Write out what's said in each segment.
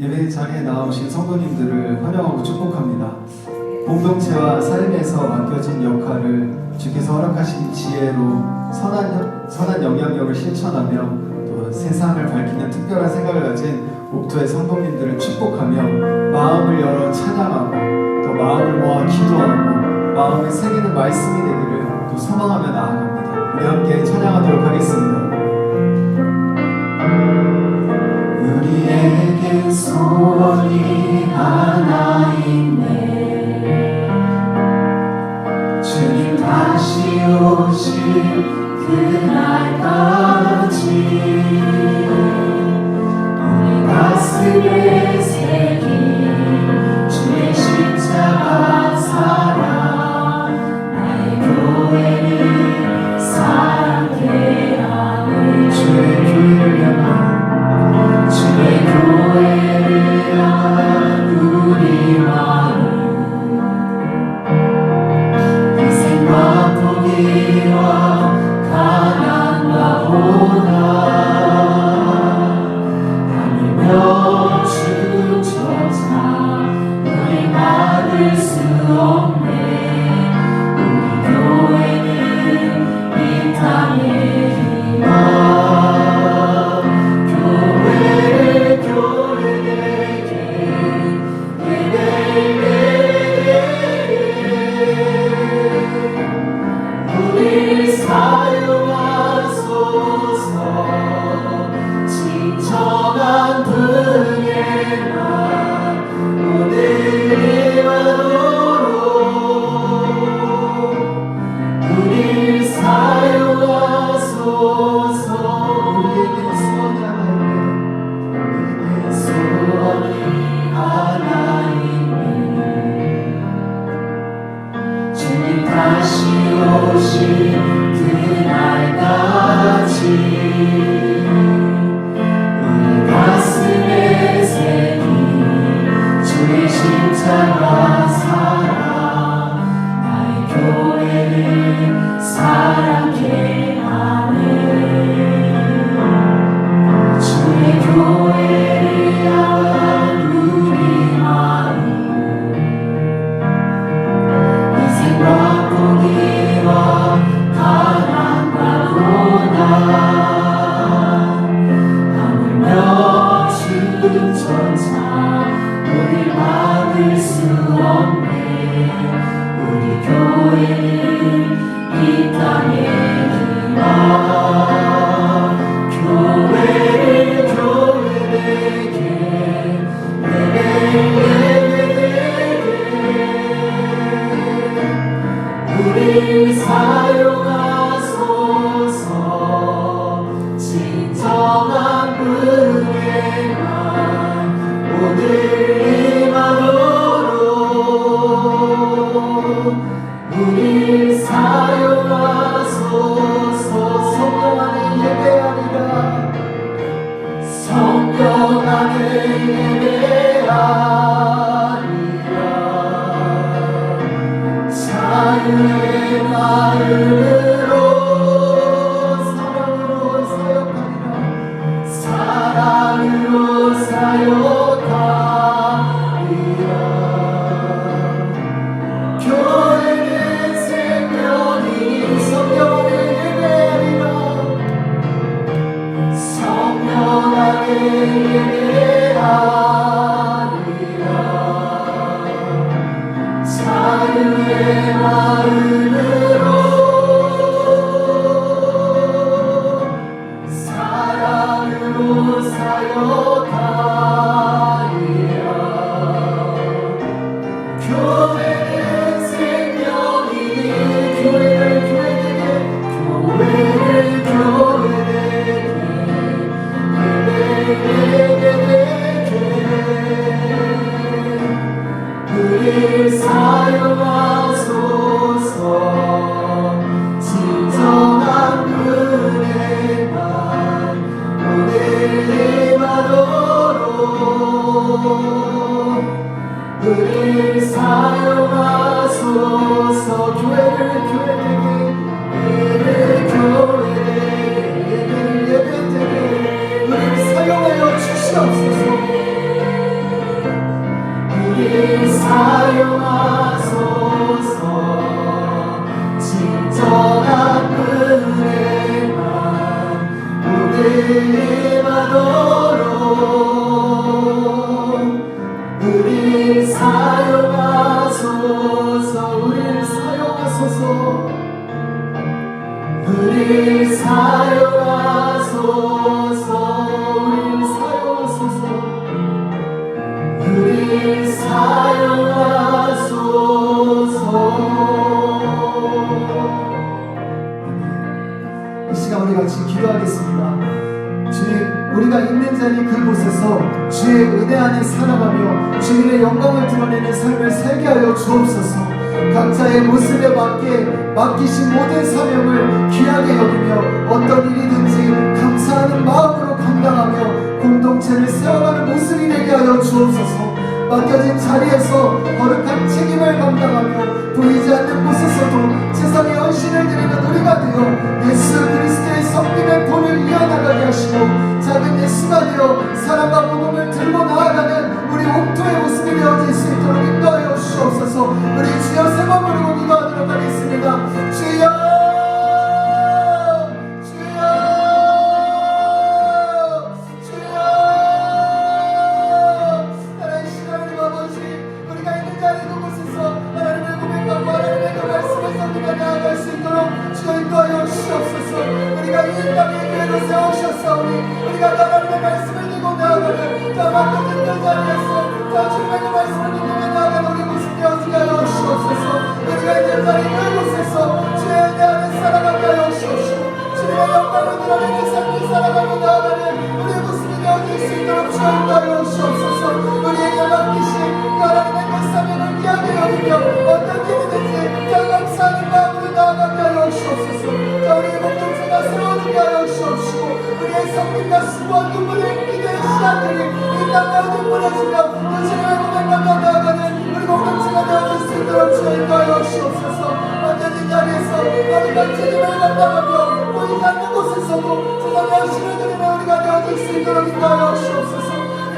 예배 자리에 나오신 성도님들을 환영하고 축복합니다. 공동체와 삶에서 맡겨진 역할을 주께서 허락하신 지혜로 선한, 선한 영향력을 실천하며 또 세상을 밝히는 특별한 생각을 가진 옥토의 성도님들을 축복하며 마음을 열어 찬양하고 또 마음을 모아 기도하고 마음을 새기는 말씀이 되기를 또 소망하며 나아갑니다. 우리 함께 찬양하도록 하겠습니다. 우리에 겐 소원이 하나 있네. 주님 다시 오실 그날까지 우리 가슴에 이리 사용하소서, 우리를 사용하소서, 우리를 사용하소서, 우리를 사용하소서. 이 시간 우리 같이 기도하겠습니다. 주님, 우리가 있는 자리 그곳에서 주의 은혜 안에 살아가며 주님의 영광을 드러내는 삶을 살게 하여 주옵소서. 각자의 모습에 맞게 맡기신 모든 사명을 귀하게 여기며 어떤 일이든지 감사하는 마음으로 감당하며 공동체를 세워가는 모습이 되게 하여 주옵소서. 맡겨진 자리에서 거룩한 책임을 감당하며 보이지 않는 곳에서도 세상에 헌신을 드리는 우리가 되어 예수 그리스도의 사람과 복음을 들고 나아가는 하며 어떤 길이든지 결국 사는 마음으로 나아가며 역시옵소서. 자 우리의 목동수가 새로워지게 역시옵시고 우리의 성민과 수고와 눈물의 기대의 시간들이 이 땅과 눈물해지며 예수님의 고백과 나아가는 우리 목동수가 되어줄 수 있도록 주인과 역시옵소서. 완전히 자리에서 어디가 책임을 감당하며 보이지 않는 곳에서도 주님의 신을 드리며 우리가 되어줄 수 있도록 인도하여 주옵소서.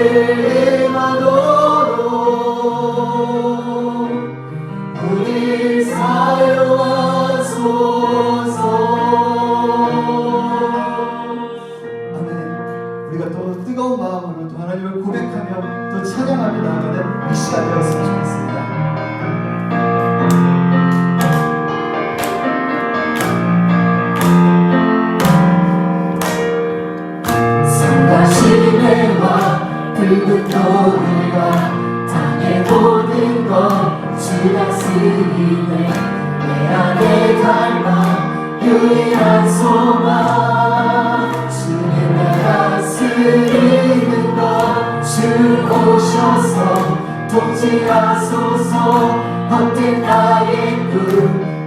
Amen.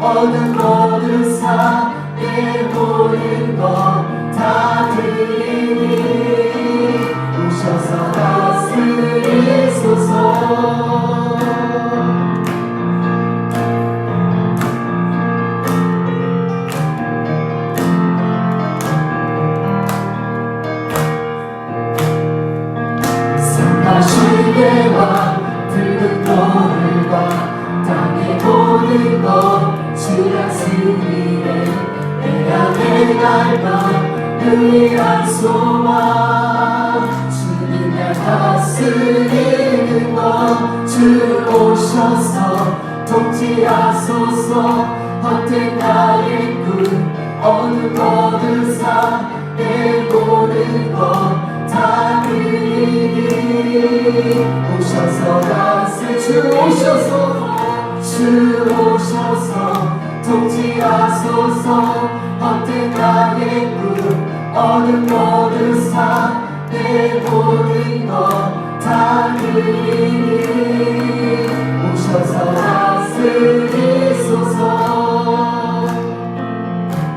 어둠 모든 삶내 모든 것다 들리니 오셔서 다스리소서 오셔서 다스 주 오셔서 주 오셔서 통치하소서. 헛된 나의 꿈 어느 모든 삶내 모든 것다 드리니. 오셔서 다스리소서.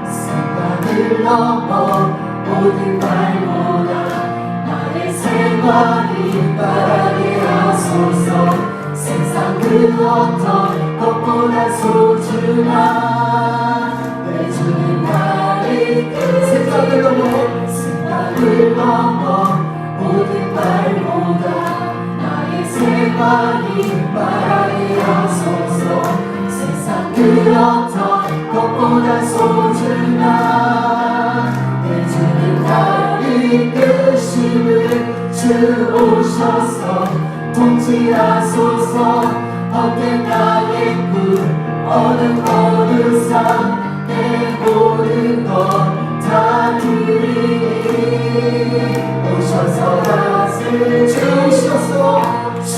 생각을 넘어 모든 말보다 나의 생활이 바라기 하소서 세상 그 어떤 것보다 소중한 내 주님 나를 생각을 넘어 생각을 넘어 모든 말보다 나의 생활이 바라게 하소서 세상 그 어떤 것보다 소중한 내 주님 나를 이끄심을 주 오셔서 통치하소서. 헛된 나의 꿈 어느 모든 삶내 모든 것다 드리니. 오셔서 다스 주셔서 주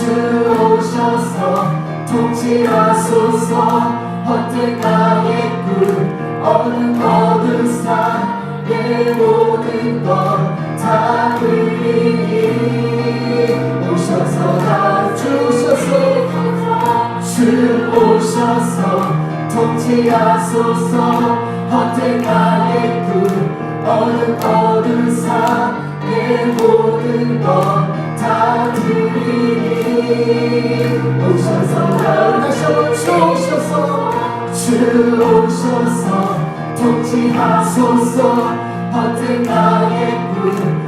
오셔서 통치하소서. 헛된 나의 꿈 어느 모든 삶내 모든 것다 드리니 오셔서 다 주셔서 주 오셔서 통치하소서. 헛된 나의 꿈 어느 모든 삶내 모든 것다 드리니. 오셔서 다 다시 오셔서 주 오셔서 통치하소서. 헛된 나의 꿈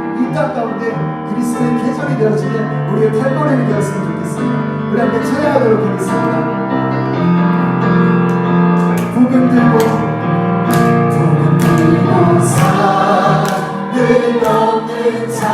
이 땅 가운데 그리스도의 계절이 되어지는 우리의 팔걸음이 되었으면 좋겠습니다. 우리 함께 찬양하도록 하겠습니다. 복음 들고 복음 들고 산을 넘는 자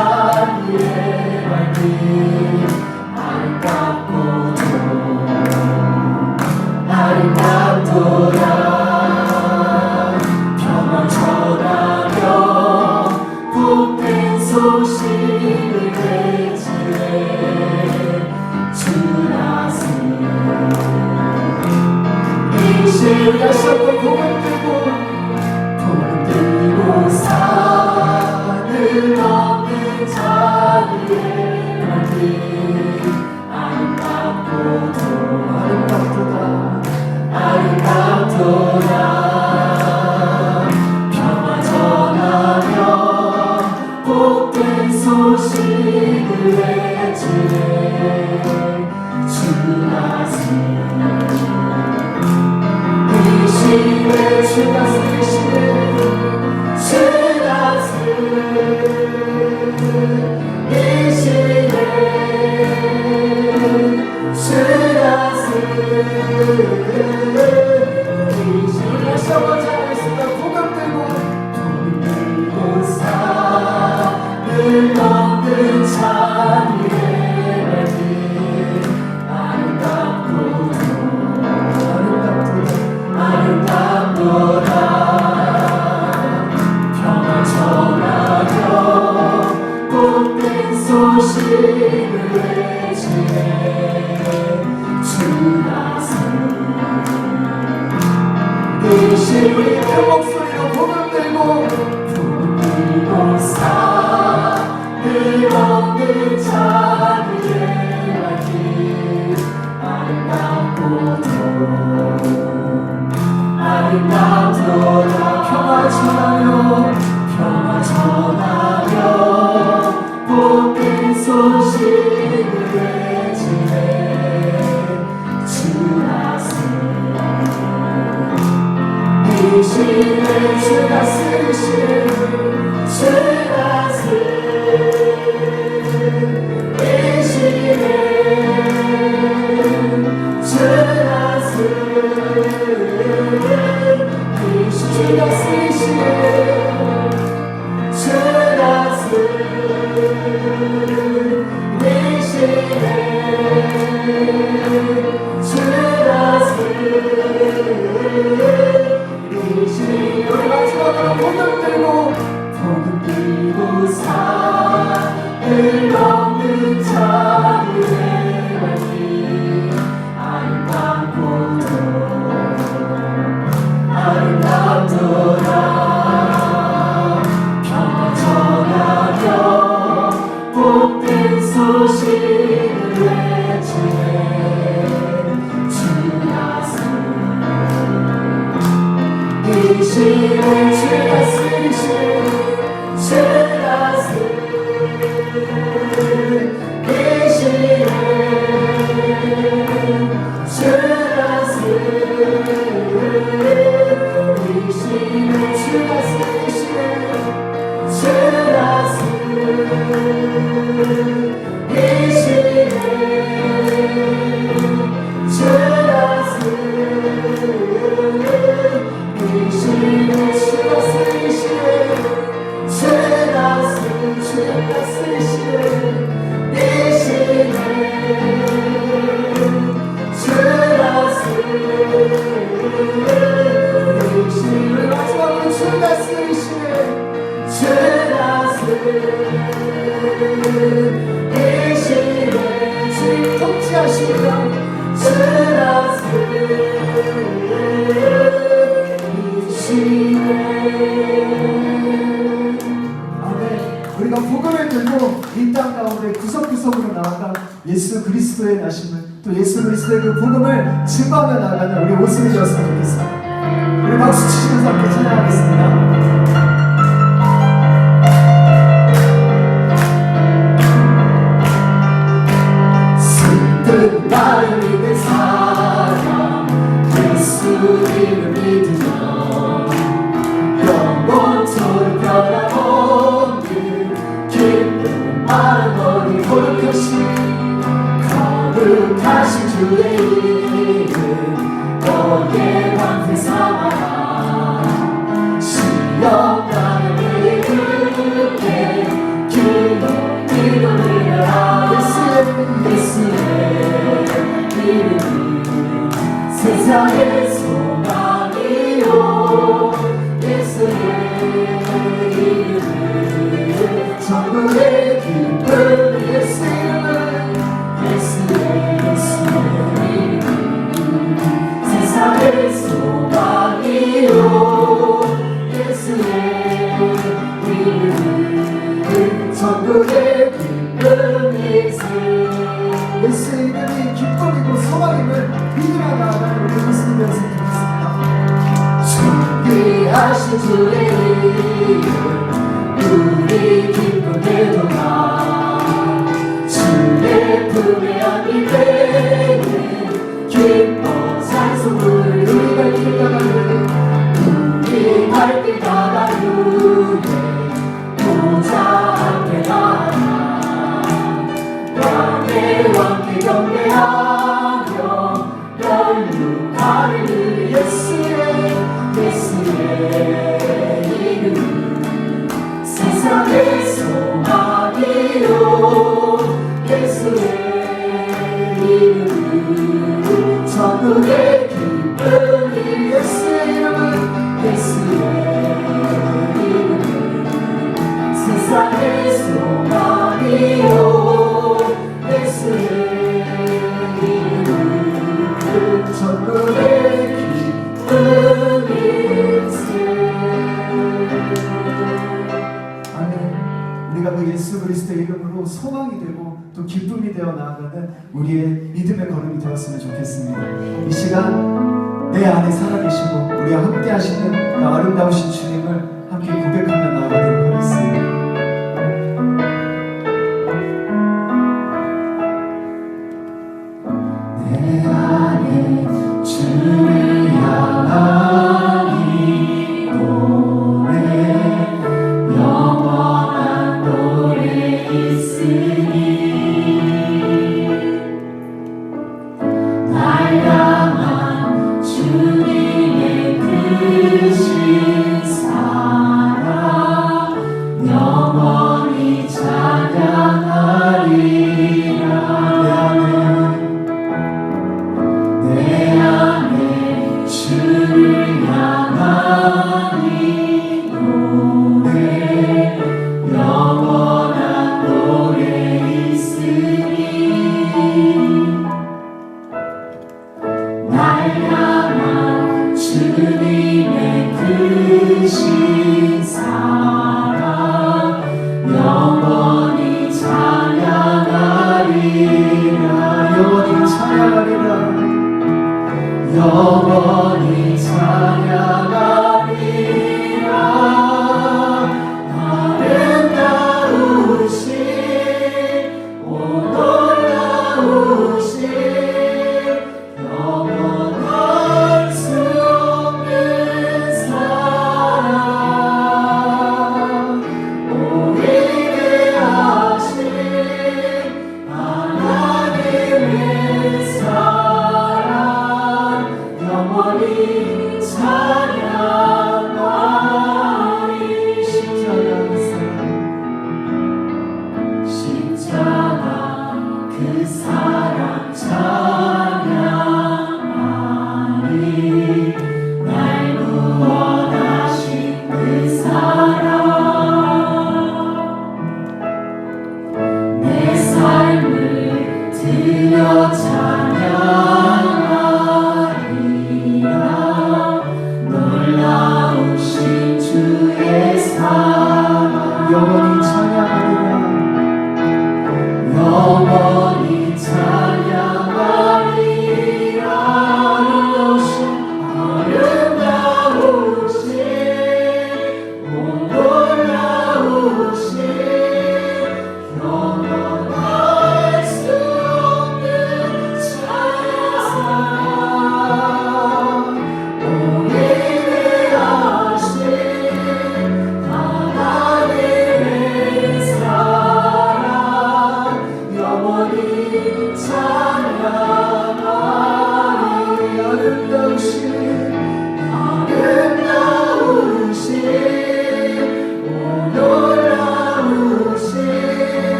Deus. motherfuckers. 내 안에 주를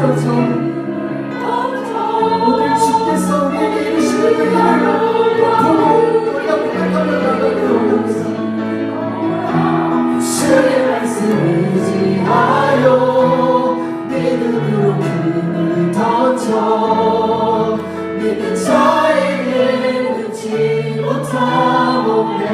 던져. 오늘 주께서 우리에게 이르시는 보고 우리가 고백하며 원합니다 주의 말씀을 의지하여 믿음으로 금을 던져 믿는 자에게 늦지 못하오네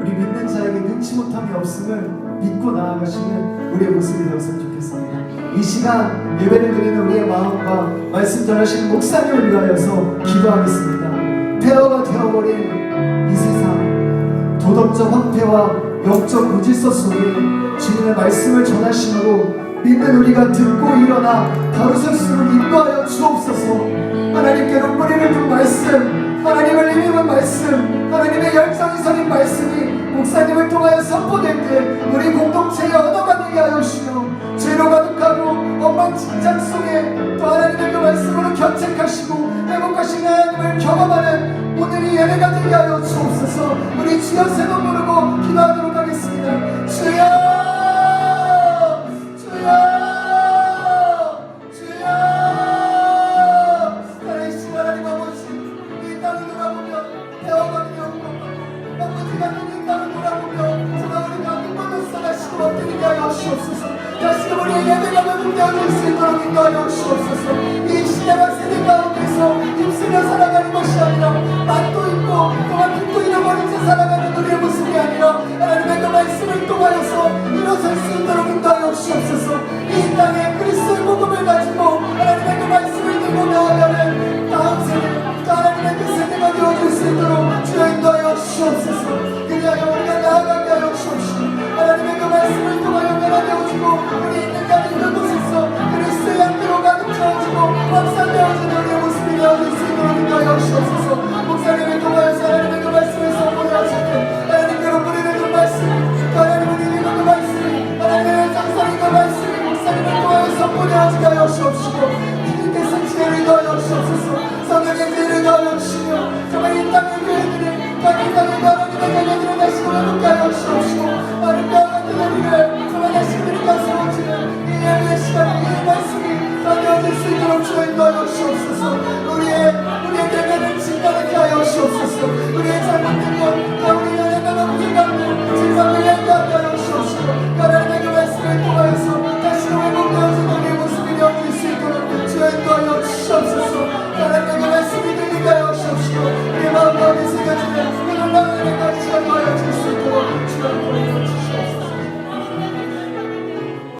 우리 믿는 자에게 눈치 못함이 없음을 믿 고 나아가시는 우리의 모습이 되었으면 좋겠습니다. 이 시간 예배를 드리는 우리의 마음과 말씀 전하시는 목사님을 위하여서 기도하겠습니다. 폐허가 되어버린 이 세상 도덕적 황폐와 영적 무질서 속에 주님의 말씀을 전하심으로 믿는 우리가 듣고 일어나 바로 설수록 인도하여 주옵소서 하나님께로 뿌리를 둔 말씀 하나님을 힘입은 말씀 하나님의 열정이 서린 말씀이 목사님을 통하여 선포될 때 우리 공동체의 언어가 되게 하여 주시며 죄로 가득하고 엉망진창 속에 또 하나님의 그 말씀으로 견책하시고 회복하시는 하나님을 경험하는 오늘 이 예배가 되게 하여 주옵소서. 우리 주여 세번 부르고 기도하도